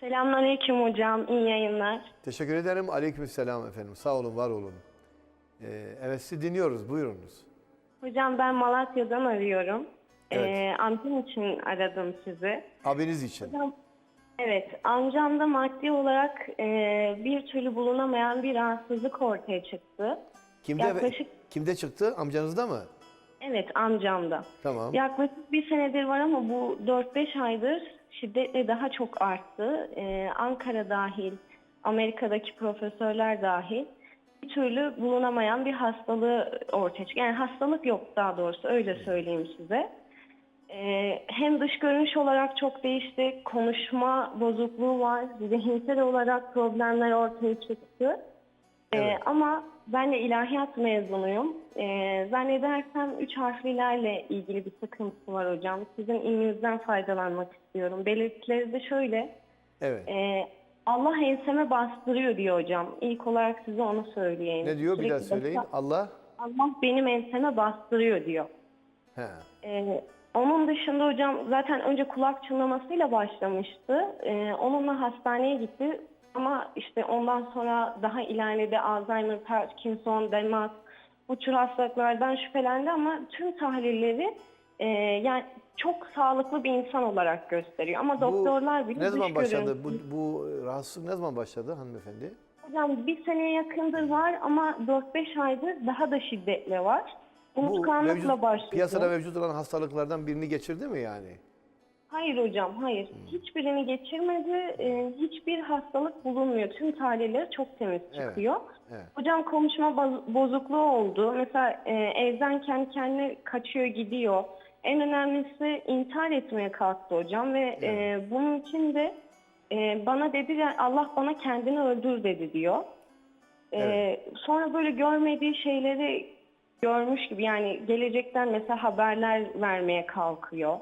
Selamünaleyküm hocam. İyi yayınlar. Teşekkür ederim. Aleykümselam efendim. Sağ olun, var olun. Ee, evet sizi dinliyoruz. Buyurunuz. Hocam ben Malatya'dan arıyorum. Evet. Ee, amcam için aradım sizi. Abiniz için. Hocam, evet, amcamda maddi olarak e, bir türlü bulunamayan bir rahatsızlık ortaya çıktı. Kimde yaklaşık- kimde çıktı? Amcanızda mı? Evet, amcamda. Tamam. Yaklaşık bir senedir var ama bu 4-5 aydır şiddetle daha çok arttı. Ee, Ankara dahil, Amerika'daki profesörler dahil bir türlü bulunamayan bir hastalığı ortaya çıktı. Yani hastalık yok daha doğrusu öyle söyleyeyim size. Ee, hem dış görünüş olarak çok değişti, konuşma bozukluğu var, zihinsel olarak problemler ortaya çıktı. Ee, Evet. ama ben de ilahiyat mezunuyum. Ee, zannedersem üç harflilerle ilgili bir sıkıntısı var hocam. Sizin ilminizden faydalanmak istiyorum. Belirtileri de şöyle. Evet. Ee, Allah enseme bastırıyor diyor hocam. İlk olarak size onu söyleyeyim. Ne diyor? Bir daha söyleyin. Allah. Allah benim enseme bastırıyor diyor. He. Ee, onun dışında hocam zaten önce kulak çınlamasıyla başlamıştı. Ee, onunla hastaneye gitti. Ama işte ondan sonra daha ilerledi Alzheimer, Parkinson, demans bu tür hastalıklardan şüphelendi ama tüm tahlilleri e, yani çok sağlıklı bir insan olarak gösteriyor. Ama doktorlar bile ne zaman başladı? görüntü- Bu, bu rahatsızlık ne zaman başladı hanımefendi? Hocam bir seneye yakındır var ama 4-5 aydır daha da şiddetli var. Bu Unutkanlıkla başlıyor. piyasada mevcut olan hastalıklardan birini geçirdi mi yani? Hayır hocam, hayır. Hiçbirini geçirmedi. Ee, hiçbir hastalık bulunmuyor. Tüm tahlilleri çok temiz Evet, çıkıyor. evet. Hocam konuşma boz- bozukluğu oldu. Mesela e, evden kendi kendine kaçıyor, gidiyor. En önemlisi intihar etmeye kalktı hocam ve e, bunun için de e, bana dedi ya, Allah bana kendini öldür dedi diyor. E, Evet. Sonra böyle görmediği şeyleri görmüş gibi yani gelecekten mesela haberler vermeye kalkıyor.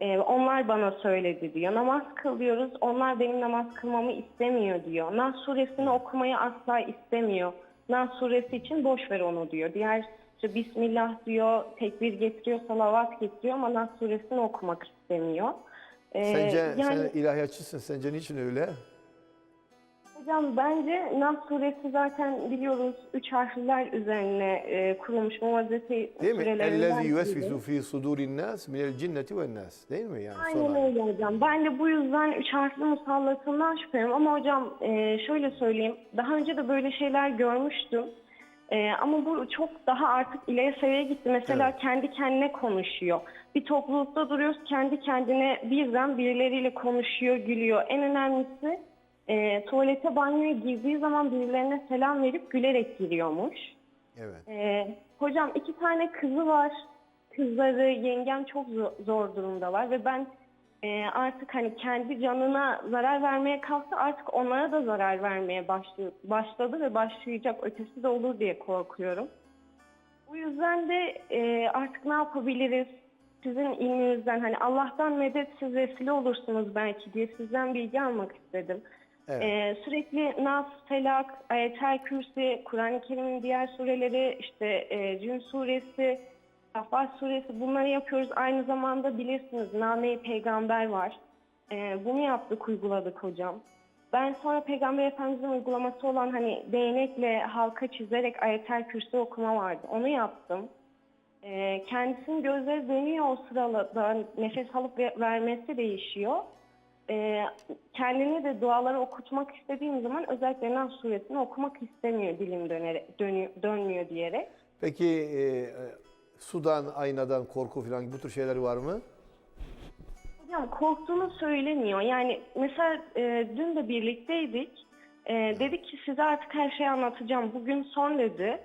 Ee, onlar bana söyledi diyor. Namaz kılıyoruz. Onlar benim namaz kılmamı istemiyor diyor. Nas suresini okumayı asla istemiyor. Nas suresi için boş ver onu diyor. Diğer işte Bismillah diyor, tekbir getiriyor, salavat getiriyor ama Nas suresini okumak istemiyor. Ee, Sence yani sen ilahiyatçısın. Sence niçin öyle? Hocam bence Nas suresi zaten biliyoruz üç harfler üzerine e, kurulmuş muvazzeti Değil mi? Ellezî yuvesvisu fî sudûrin nâs minel cinneti ven nâs. Değil mi yani? Aynen Sonra- öyle hocam. Ben de bu yüzden üç harfli musallatından şüpheliyim. Ama hocam e, şöyle söyleyeyim. Daha önce de böyle şeyler görmüştüm. E, ama bu çok daha artık ileri seviyeye gitti. Mesela Evet. kendi kendine konuşuyor. Bir toplulukta duruyoruz kendi kendine birden birileriyle konuşuyor, gülüyor. En önemlisi e, tuvalete banyoya girdiği zaman birilerine selam verip gülerek giriyormuş. Evet. Ee, hocam iki tane kızı var. Kızları, yengem çok zo- zor durumdalar ve ben e, artık hani kendi canına zarar vermeye kalktı artık onlara da zarar vermeye başlıyor, başladı ve başlayacak ötesi de olur diye korkuyorum. Bu yüzden de e, artık ne yapabiliriz? Sizin ilminizden hani Allah'tan medet siz vesile olursunuz belki diye sizden bilgi almak istedim. Evet. Ee, sürekli Nas, Felak, Ayetel Kürsi, Kur'an-ı Kerim'in diğer sureleri, işte e, Cün suresi, Safat suresi bunları yapıyoruz. Aynı zamanda bilirsiniz Name-i Peygamber var. Ee, bunu yaptık, uyguladık hocam. Ben sonra Peygamber Efendimiz'in uygulaması olan hani değnekle halka çizerek Ayetel Kürsi okuma vardı. Onu yaptım. Ee, kendisinin gözleri dönüyor o sırada nefes alıp ve- vermesi değişiyor. Ee, kendini de duaları okutmak istediğim zaman özellikle Nas suresini okumak istemiyor dilim dönerek, dönüyor, dönmüyor diyerek. Peki e, e, sudan, aynadan korku falan bu tür şeyler var mı? Hocam korktuğunu söylemiyor. Yani mesela e, dün de birlikteydik. E, dedi ki size artık her şeyi anlatacağım. Bugün son dedi.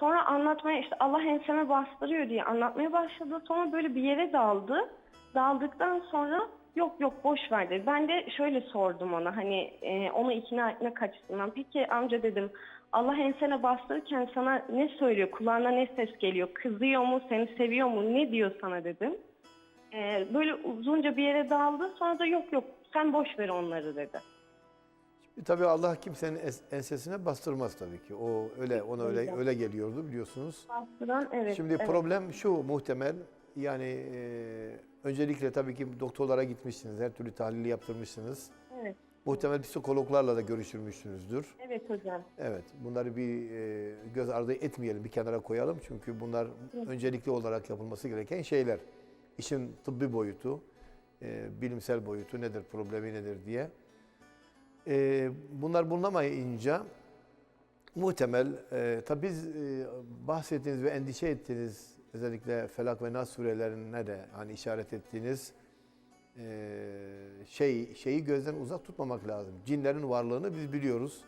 Sonra anlatmaya işte Allah enseme bastırıyor diye anlatmaya başladı. Sonra böyle bir yere daldı. Daldıktan sonra yok yok boş ver dedi. Ben de şöyle sordum ona hani e, onu ikna etmek açısından. Peki amca dedim Allah ensene bastırırken sana ne söylüyor? Kulağına ne ses geliyor? Kızıyor mu? Seni seviyor mu? Ne diyor sana dedim. Ee, böyle uzunca bir yere daldı. Sonra da yok yok sen boş ver onları dedi. E, Tabii Allah kimsenin es- ensesine bastırmaz tabii ki. O öyle ona öyle öyle geliyordu biliyorsunuz. Bastıran evet. Şimdi evet. problem şu muhtemel yani e, öncelikle tabii ki doktorlara gitmişsiniz, her türlü tahlili yaptırmışsınız. Evet. Muhtemel psikologlarla da görüşürmüşsünüzdür. Evet hocam. Evet, bunları bir e, göz ardı etmeyelim, bir kenara koyalım. Çünkü bunlar öncelikli olarak yapılması gereken şeyler. İşin tıbbi boyutu, e, bilimsel boyutu nedir, problemi nedir diye. E, bunlar bulunamayınca muhtemel, e, tabi biz e, bahsettiğiniz ve endişe ettiğiniz özellikle Felak ve Nas surelerine de hani işaret ettiğiniz e, şey şeyi gözden uzak tutmamak lazım. Cinlerin varlığını biz biliyoruz.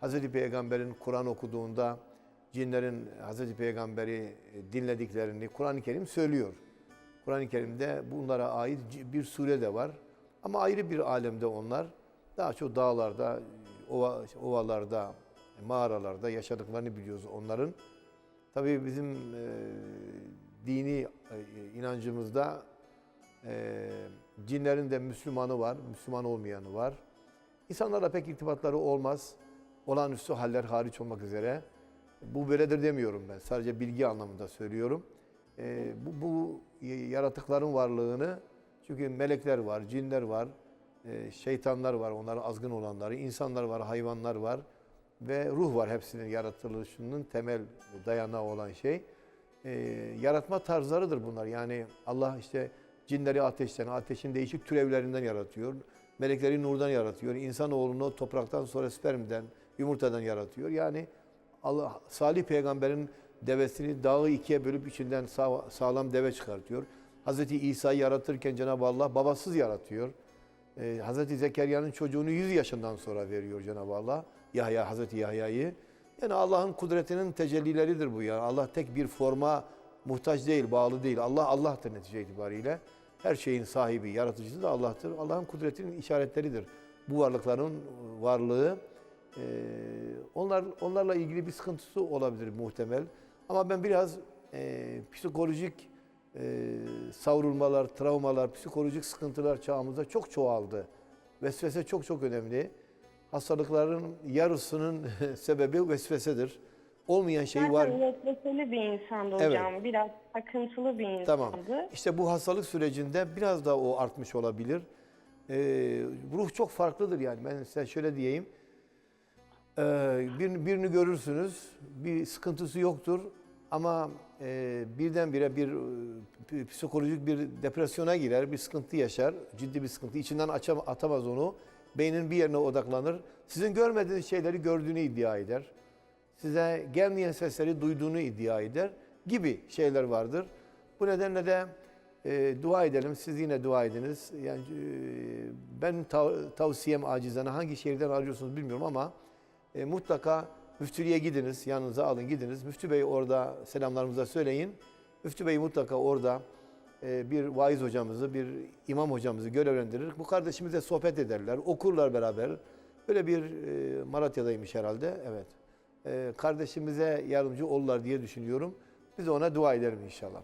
Hazreti Peygamber'in Kur'an okuduğunda cinlerin Hazreti Peygamber'i e, dinlediklerini Kur'an-ı Kerim söylüyor. Kur'an-ı Kerim'de bunlara ait bir sure de var. Ama ayrı bir alemde onlar. Daha çok dağlarda, ova, ovalarda, mağaralarda yaşadıklarını biliyoruz onların. Tabii bizim e, dini e, inancımızda e, cinlerin de Müslümanı var, Müslüman olmayanı var. İnsanlarla pek irtibatları olmaz. Olağanüstü haller hariç olmak üzere. Bu böyledir demiyorum ben. Sadece bilgi anlamında söylüyorum. E, bu, bu yaratıkların varlığını çünkü melekler var, cinler var, e, şeytanlar var, onların azgın olanları, insanlar var, hayvanlar var ve ruh var hepsinin yaratılışının temel dayanağı olan şey. E, yaratma tarzlarıdır bunlar. Yani Allah işte cinleri ateşten, ateşin değişik türevlerinden yaratıyor. Melekleri nurdan yaratıyor. İnsanoğlunu topraktan sonra spermden, yumurtadan yaratıyor. Yani Allah Salih peygamberin devesini dağı ikiye bölüp içinden sağ- sağlam deve çıkartıyor. Hazreti İsa'yı yaratırken Cenab-ı Allah babasız yaratıyor. Ee, Hazreti Zekeriya'nın çocuğunu 100 yaşından sonra veriyor Cenab-ı Allah. Yahya, Hazreti Yahya'yı. Yani Allah'ın kudretinin tecellileridir bu ya. Allah tek bir forma muhtaç değil, bağlı değil. Allah Allah'tır netice itibariyle. Her şeyin sahibi, yaratıcısı da Allah'tır. Allah'ın kudretinin işaretleridir. Bu varlıkların varlığı ee, onlar onlarla ilgili bir sıkıntısı olabilir muhtemel. Ama ben biraz e, psikolojik e, savrulmalar, travmalar, psikolojik sıkıntılar çağımızda çok çoğaldı. Vesvese çok çok önemli. Hastalıkların yarısının sebebi vesvesedir. Olmayan şey var. Zaten vesveseli bir insandı Evet. hocam. Biraz takıntılı bir insandı. Tamam. İşte bu hastalık sürecinde biraz da o artmış olabilir. Ee, ruh çok farklıdır yani. Ben size şöyle diyeyim. Ee, birini, birini görürsünüz, bir sıkıntısı yoktur ama e, birdenbire bir e, psikolojik bir depresyona girer, bir sıkıntı yaşar, ciddi bir sıkıntı. İçinden açam, atamaz onu. Beynin bir yerine odaklanır. Sizin görmediğiniz şeyleri gördüğünü iddia eder. Size gelmeyen sesleri duyduğunu iddia eder gibi şeyler vardır. Bu nedenle de e, dua edelim. Siz yine dua ediniz. Yani e, ben tav- tavsiyem acizane hangi şehirden arıyorsunuz bilmiyorum ama e, mutlaka müftülüğe gidiniz. Yanınıza alın gidiniz. Müftü Bey orada selamlarımıza söyleyin. Müftü Bey mutlaka orada bir vaiz hocamızı, bir imam hocamızı görevlendirir. Bu kardeşimizle sohbet ederler, okurlar beraber. Böyle bir e, Malatya'daymış herhalde. Evet. E, kardeşimize yardımcı olurlar diye düşünüyorum. Biz ona dua edelim inşallah.